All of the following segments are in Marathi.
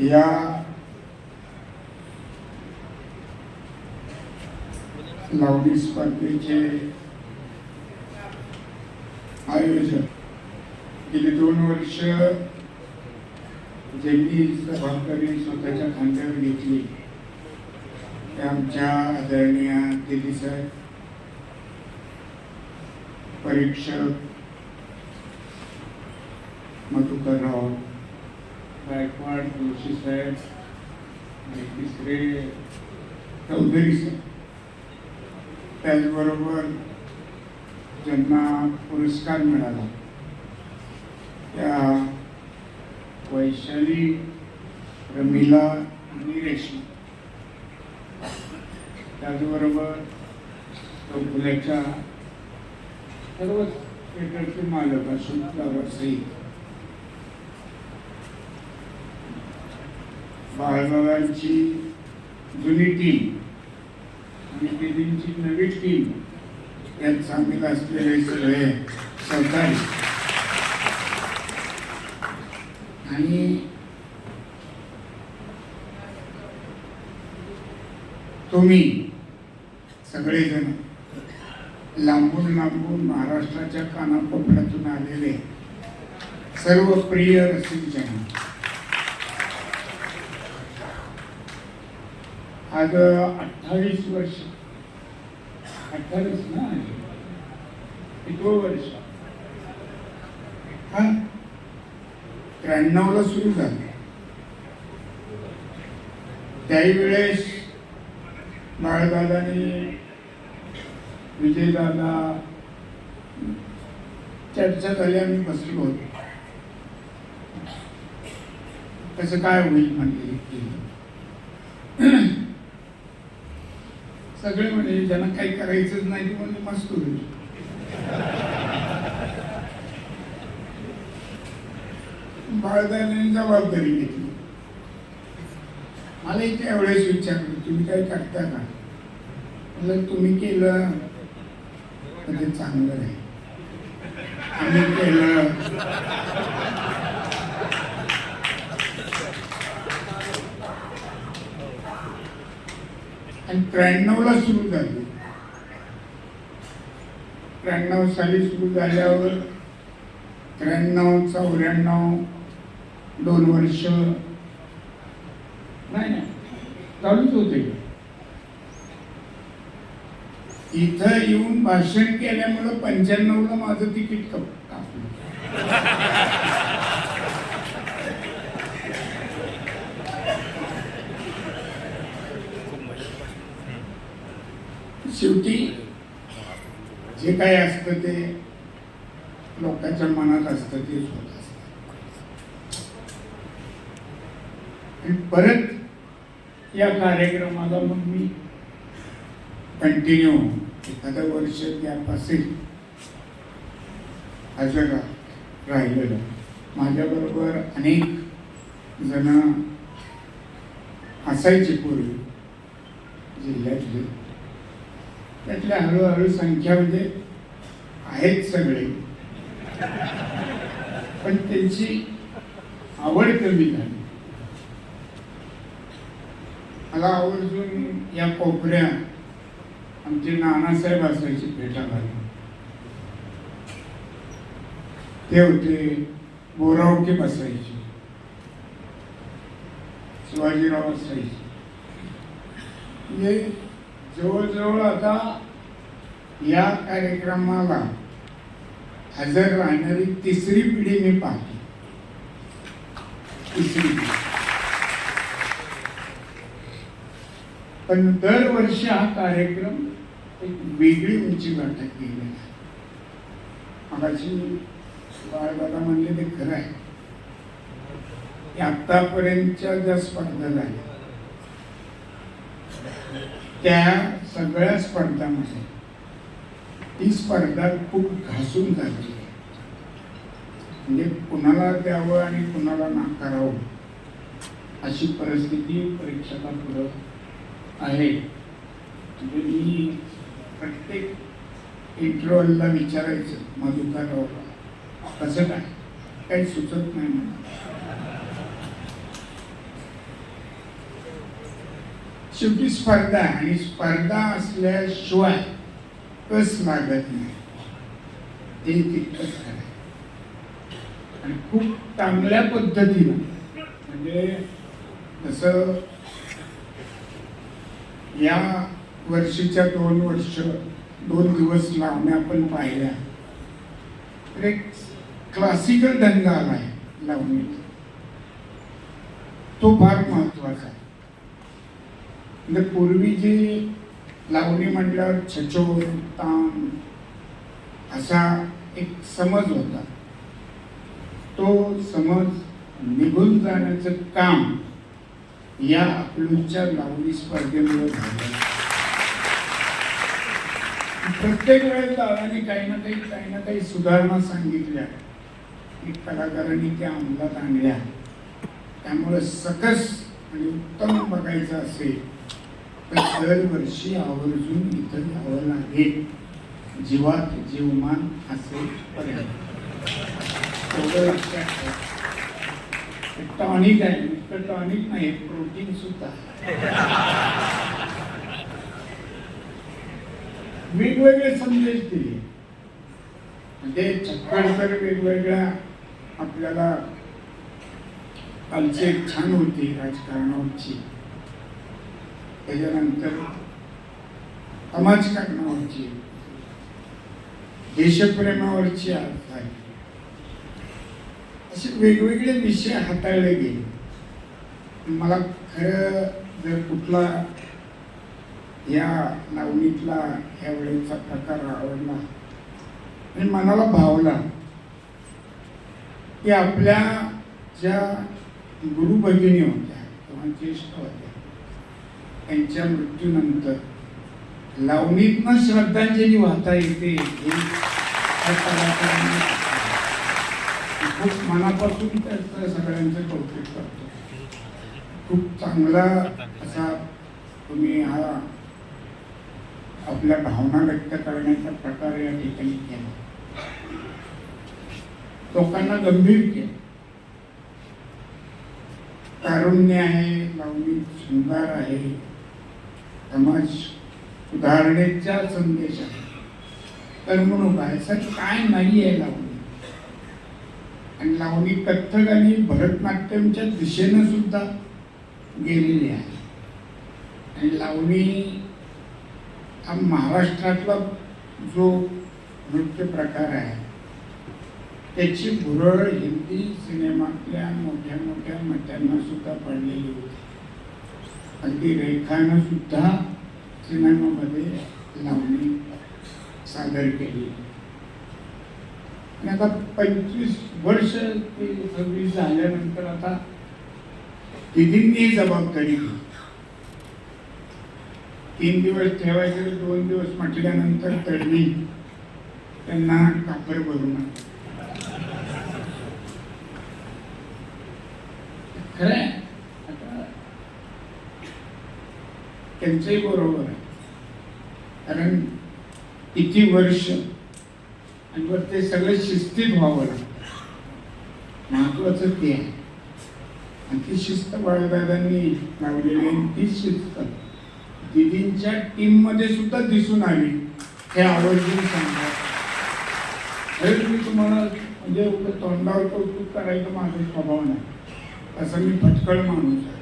या लावणी स्पर्धेचे आयोजन गेली दोन वर्ष ज्यांनी जबाबदारी स्वतःच्या खांद्यावर घेतली. ते आमच्या आदरणीय दिली साहेब परीक्षक मधुकरराव. गायकवाड जोशी साहेब आणि तिसरे चौधरी साहेब. त्याचबरोबर ज्यांना पुरस्कार मिळाला त्या वैशाली रमिला आणि रेशमी. त्याचबरोबर चौफुल्याच्या सर्व थिएटरचे मालक अशोक फ्लावर सहित बाळगावांची जुनी टीम आणि दिदींची नवी टीम यात सामील असलेले सगळे सरकारी आणि तुम्ही सगळेजण लांबून लांबून महाराष्ट्राच्या कानाकोपऱ्यातून आलेले सर्व प्रिय रसिक आज अठ्ठावीस वर्ष. अठ्ठावीस ना? कितवं वर्ष? हा? त्र्याण्णवला सुरू झाले. त्याही वेळेस बाळदादानी विजयदादा चर्चा झाली आम्ही बसलो होतो. कसं काय होईल म्हणले? सगळे म्हणजे ज्यांना काही करायचंच नाही ते म्हणजे मस्त होईल. बाळदाने जबाबदारी घेतली. मला इथे एवढेच विचारलं तुम्ही काय करता का? म्हणजे तुम्ही केलं तर चांगलं आहे. आम्ही केलं आणि त्र्याण्णवला सुरू झाली. त्र्याण्णव साली सुरू झाल्यावर त्र्याण्णव चौऱ्याण्णव दोन वर्ष. नाही नाही. चालूच होते. इथं येऊन भाषण केल्यामुळं पंच्याण्णवला माझं तिकीट कप कापलं. शेवटी जे काही असतं ते लोकांच्या मनात असतं तेच होत असत. आणि परत या कार्यक्रमाला मग मी कंटिन्यू एखादं वर्ष गॅप असेल हजर का राहिलेलं. माझ्याबरोबर अनेक जण असायचे पूर्वी जिल्ह्यातले. त्यातल्या हळूहळू संख्या म्हणजे आहेत सगळे. पण त्यांची आवड कमी झाली. मला आवर्जून या कोपऱ्या आमचे नानासाहेब असायचे भेटा घालून ते होते बोरावके बसायचे शिवाजीराव असायचे. म्हणजे जवळजवळ आता या कार्यक्रमाला हजर राहणारी तिसरी पिढी मी पाहते. तिसरी पिढी. पण दरवर्षी हा कार्यक्रम एक वेगळी उंची गाठत गेलेला आहे. मगाशी बाळदादा म्हणले ते खरं आहे. की आतापर्यंतच्या ज्या स्पर्धा झाल्या त्या सगळ्या स्पर्धांमध्ये ही स्पर्धा खूप घासून झाली. आहे म्हणजे कुणाला द्यावं आणि कुणाला नाकारावं अशी परिस्थिती परीक्षकापुढं आहे. म्हणजे मी प्रत्येक इंटरव्हलला विचारायचं मधुकररावला कसं काय? काही सुचत नाही मला. शेवटी स्पर्धा आणि स्पर्धा असल्याशिवाय कस लागत नाही. ते तितकंच खरं आणि खूप चांगल्या पद्धतीनं म्हणजे जसं या वर्षीच्या दोन वर्ष दोन दिवस लावण्या आपण पाहिल्या. तर एक क्लासिकल ढंग आहे लावणीत. तो फार महत्त्वाचा म्हणजे पूर्वी जी लावणी म्हटल्यावर छचोर ताम असा एक समज होता. तो समज निघून जाण्याचं काम या अकलूजच्या लावणी स्पर्धेमुळे झालं. प्रत्येक वेळेस दादाने काही ना काही काही ना काही सुधारणा सांगितल्या. की कलाकारांनी त्या अंमलात आणल्या. त्यामुळे सकस आणि उत्तम बघायचं असेल तर दरवर्षी आवर्जून इथं यावं लागेल जीवात जीवमान असेल टॉनिक आहे नुसतं टॉनिक नाही प्रोटीन सुद्धा. वेगवेगळे संदेश दिले. म्हणजे छप्पन तर वेगवेगळ्या आपल्याला कल्चर छान होती राजकारणावरची. त्याच्यानंतर समाजकारणावरची देशप्रेमावरची अर्थ आहे. असे वेगवेगळे विषय हाताळले गेले. मला खरं जर कुठला या लावणीतला ह्या वेळेचा प्रकार आवडला आणि मनाला भावला की आपल्या ज्या गुरु भगिनी होत्या किंवा ज्येष्ठ होत्या त्यांच्या मृत्यूनंतर. लावणीतनं श्रद्धांजली वाहता येते हे त्या खूप मनापासून त्याचं सगळ्यांचं कौतुक करतो. खूप चांगला असा तुम्ही हा आपल्या भावना व्यक्त करण्याचा प्रकार या ठिकाणी केला. लोकांना गंभीर केलं. तारुण्य आहे लावणी सुंदर आहे. समाज सुधारणेचा संदेश आहे करमणूक आहे सर काय नाही आहे लावणी. आणि लावणी कथ्थक आणि भरतनाट्यमच्या दिशेनं सुद्धा गेलेली आहे. आणि लावणी हा महाराष्ट्रातला जो नृत्य प्रकार आहे त्याची भुरळ हिंदी सिनेमातल्या मोठ्या मोठ्या मत्यांना सुद्धा पडलेली होती. अगदी रेखानं सुद्धा सिनेमामध्ये लावणी सादर केली. आणि आता पंचवीस वर्ष ते सव्वीस झाल्यानंतर आता दिदींनी जबाबदारी तीन दिवस ठेवायचे दोन दिवस म्हटल्यानंतर तडवी त्यांना कापर भरून खरं आहे आता त्यांचंही बरोबर आहे. कारण किती वर्ष आणि वर ते सगळं शिस्तीत व्हावं लागतं. महत्वाचं ते आहे. आणि ती शिस्त बाळदादांनी लावलेली आहे ती शिस्त दिदींच्या टीममध्ये सुद्धा दिसून आली. हे आवर्जून सांगा. खरंच मी तुम्हाला म्हणजे तोंडावर कौतुक करायचं माझा स्वभाव नाही. असं मी फटकळ माणूस आहे.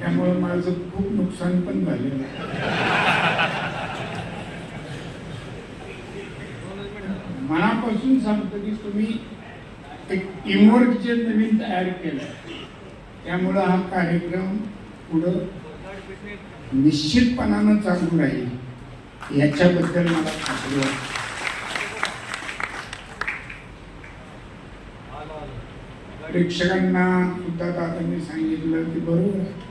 त्यामुळे माझं खूप नुकसान पण झालेलं आहे मनापासून सांगतो की तुम्ही एक टीमवर्क जे नवीन तयार केलं. त्यामुळं हा कार्यक्रम पुढं निश्चितपणानं चालू राहील. याच्याबद्दल मला खात्री वाटते प्रेक्षकांना सुद्धा दादांनी सांगितलं की बरोबर आहे.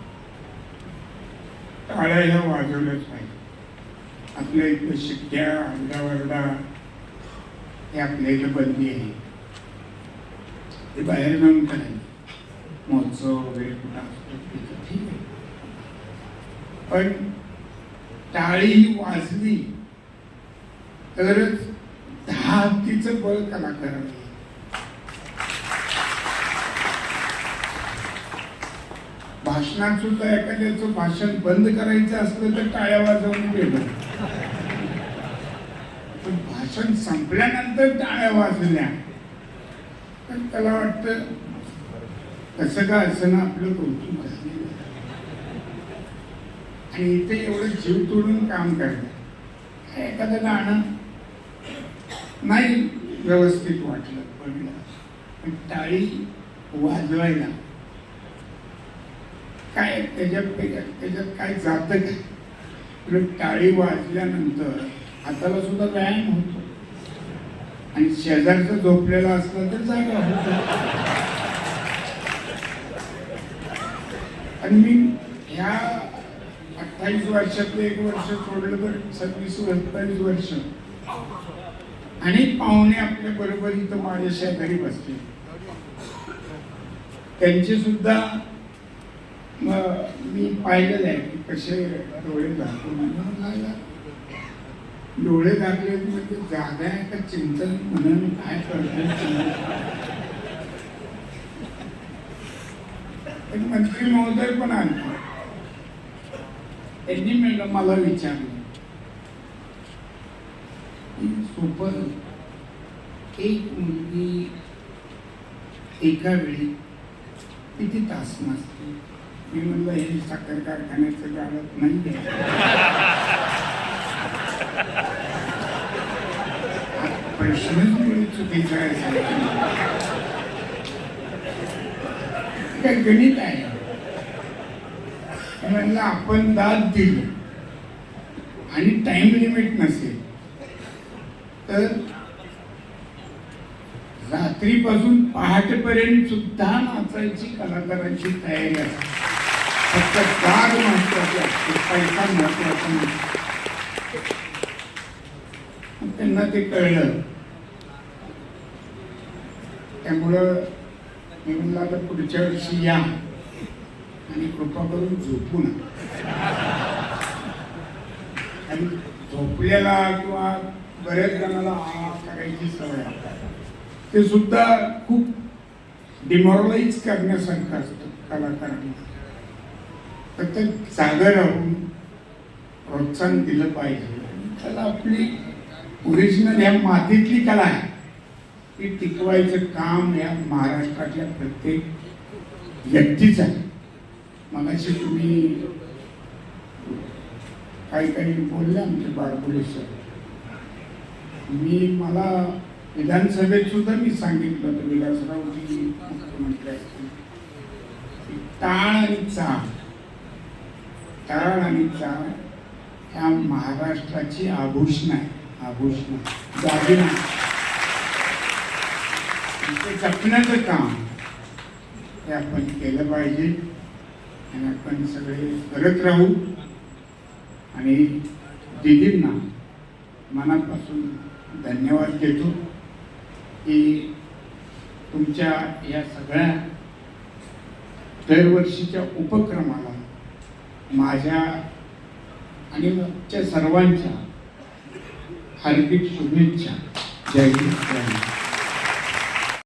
टाळ्या वाजवलंच नाही पाहिजे आपल्या इथं शिट्ट्या आरडावरडा हे आपल्या इथं बंदी आहे ते बाहेर जाऊन करायचं महोत्सव वगैरे कुठं असतो ठीक आहे पण टाळी ही वाजली तरच दहा हत्तीचं बळ कलाकाराला भाषणात सुद्धा एखाद्याचं भाषण बंद करायचं असलं तर टाळ्या वाजवून गेलं. पण भाषण संपल्यानंतर टाळ्या वाजल्या. तर त्याला वाटतं कसं का असं ना आपलं कौतुक झालेलं आणि इथे एवढं जीव तोडून काम करतात एखादं गाणं नाही व्यवस्थित वाटलं पडलं पण टाळी वाजवायला. काय त्याच्यात त्याच्यात त्याच्यात काय जातं काय? उलट टाळी वाजल्यानंतर हाताला सुद्धा व्यायाम होतो. आणि शेजारचं झोपलेला असला तर जागा होतो. आणि मी ह्या अठ्ठावीस वर्षातलं एक वर्ष सोडलं तर सव्वीस सत्तावीस वर्ष. अनेक पाहुणे आपल्या बरोबर इथं माझ्या शेजारी बसले. त्यांचे सुद्धा मग मी पाहिलेलं आहे की कसे डोळे झाकून म्हणून जायला डोळे झाकले म्हणजे जागा आहे का चिंतन म्हणून काय करतो मंत्री महोदय पण आले. त्यांनी मला मला विचारलं. सोपं एक मुलगी एका वेळी किती तास नसते? मी म्हणलं हे साखर कारखान्याचं गाडत नाही प्रश्नच चुकीचा आहे गणित आहे. म्हणलं आपण दाद दिली आणि टाइम लिमिट नसेल तर रात्रीपासून पहाटेपर्यंत सुद्धा नाचायची कलाकारांची तयारी असते. फक्त जाग महत्वाची असते पैसा महत्त्वाचा नसतो त्यांना ते कळलं त्यामुळं मी म्हणलं आता पुढच्या वर्षी या आणि कृपा करून झोपू नका आणि झोपलेला किंवा बऱ्याच जणाला आवाज करायची सवय ते सुद्धा खूप डिमॉरलाइज करण्यासारखं असतं कलाकारांना. तर ते जागा राहून प्रोत्साहन दिलं पाहिजे. त्याला आपली ओरिजिनल ह्या मातीतली कला आहे. ती टिकवायचं काम या महाराष्ट्रातल्या प्रत्येक व्यक्तीचं आहे. मगाशी तुम्ही काही काही बोलले आमचे बाळपुले सर. मी मला विधानसभेत सुद्धा मी सांगितलं होतं विलासरावजी मुख्यमंत्री असतील ताण आणि चाळ. ताळ आणि चाळ ह्या महाराष्ट्राची आभूषण आहे. आभूषण दागिना ते जपण्याचं काम हे आपण केलं पाहिजे. आणि आपण सगळे करत राहू. आणि दिदींना मनापासून धन्यवाद देतो की तुमच्या या सगळ्या दरवर्षीच्या उपक्रमाला माझ्या आणि सर्वांच्या हार्दिक शुभेच्छा. जय जय हिंद